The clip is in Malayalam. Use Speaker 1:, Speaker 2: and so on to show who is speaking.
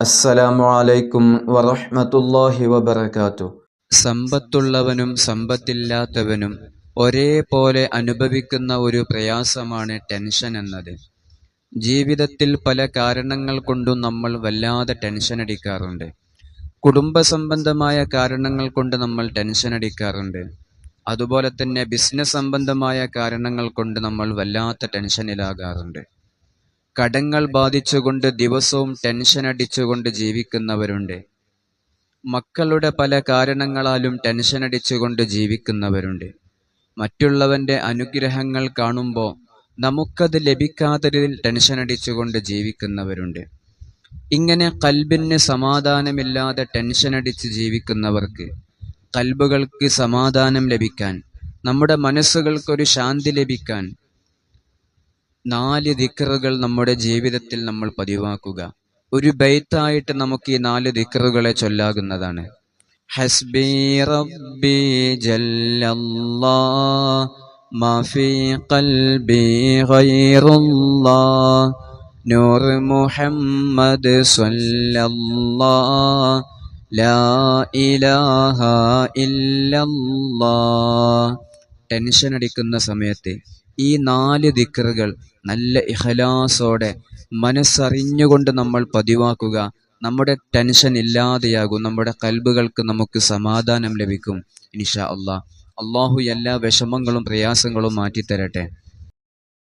Speaker 1: അസ്സലാമു അലൈക്കും വറഹ്മത്തുള്ളാഹി വബർക്കാത്തു
Speaker 2: സമ്പത്തുള്ളവനും സമ്പത്തില്ലാത്തവനും ഒരേപോലെ അനുഭവിക്കുന്ന ഒരു പ്രയാസമാണ് ടെൻഷൻ എന്നത്. ജീവിതത്തിൽ പല കാരണങ്ങൾ കൊണ്ടും നമ്മൾ വല്ലാതെ ടെൻഷൻ അടിക്കാറുണ്ട്. കുടുംബ സംബന്ധമായ കാരണങ്ങൾ കൊണ്ട് നമ്മൾ ടെൻഷൻ അടിക്കാറുണ്ട്. അതുപോലെ തന്നെ ബിസിനസ് സംബന്ധമായ കാരണങ്ങൾ കൊണ്ട് നമ്മൾ വല്ലാത്ത ടെൻഷനിലാകാറുണ്ട്. കടങ്ങൾ ബാധിച്ചുകൊണ്ട് ദിവസവും ടെൻഷൻ അടിച്ചുകൊണ്ട് ജീവിക്കുന്നവരുണ്ട്. മക്കളുടെ പല കാരണങ്ങളാലും ടെൻഷൻ അടിച്ചുകൊണ്ട് ജീവിക്കുന്നവരുണ്ട്. മറ്റുള്ളവന്റെ അനുഗ്രഹങ്ങൾ കാണുമ്പോൾ നമുക്കത് ലഭിക്കാത്തതിൽ ടെൻഷൻ അടിച്ചുകൊണ്ട് ജീവിക്കുന്നവരുണ്ട്. ഇങ്ങനെ കൽബിന് സമാധാനമില്ലാതെ ടെൻഷൻ അടിച്ച് ജീവിക്കുന്നവർക്ക് കൽബുകൾക്ക് സമാധാനം ലഭിക്കാൻ നമ്മുടെ മനസ്സുകൾക്കൊരു ശാന്തി ലഭിക്കാൻ നാല് ദിക്കറുകൾ നമ്മുടെ ജീവിതത്തിൽ നമ്മൾ പതിവാക്കുക. ഒരു ബൈത്തായിട്ട് നമുക്ക് ഈ നാല് ദിക്കറുകളെ ചൊല്ലാകുന്നതാണ്. ഹസ്ബി റബ്ബി ജല്ലല്ലാ മാ ഫീ ഖൽബി ഗൈറുല്ലാ നൂർ മുഹമ്മദ് ലാ ഇലാഹ ഇല്ലല്ലാ ടെൻഷൻ അടിക്കുന്ന സമയത്ത് ഈ നാല് ദിക്കറുകൾ നല്ല ഇഹലാസോടെ മനസ്സറിഞ്ഞുകൊണ്ട് നമ്മൾ പതിവാക്കുക. നമ്മുടെ ടെൻഷൻ ഇല്ലാതെയാകും. നമ്മുടെ കൽബുകൾക്ക് നമുക്ക് സമാധാനം ലഭിക്കും. ഇൻഷാ അള്ളാഹ് അള്ളാഹു എല്ലാ വിഷമങ്ങളും പ്രയാസങ്ങളും മാറ്റിത്തരട്ടെ.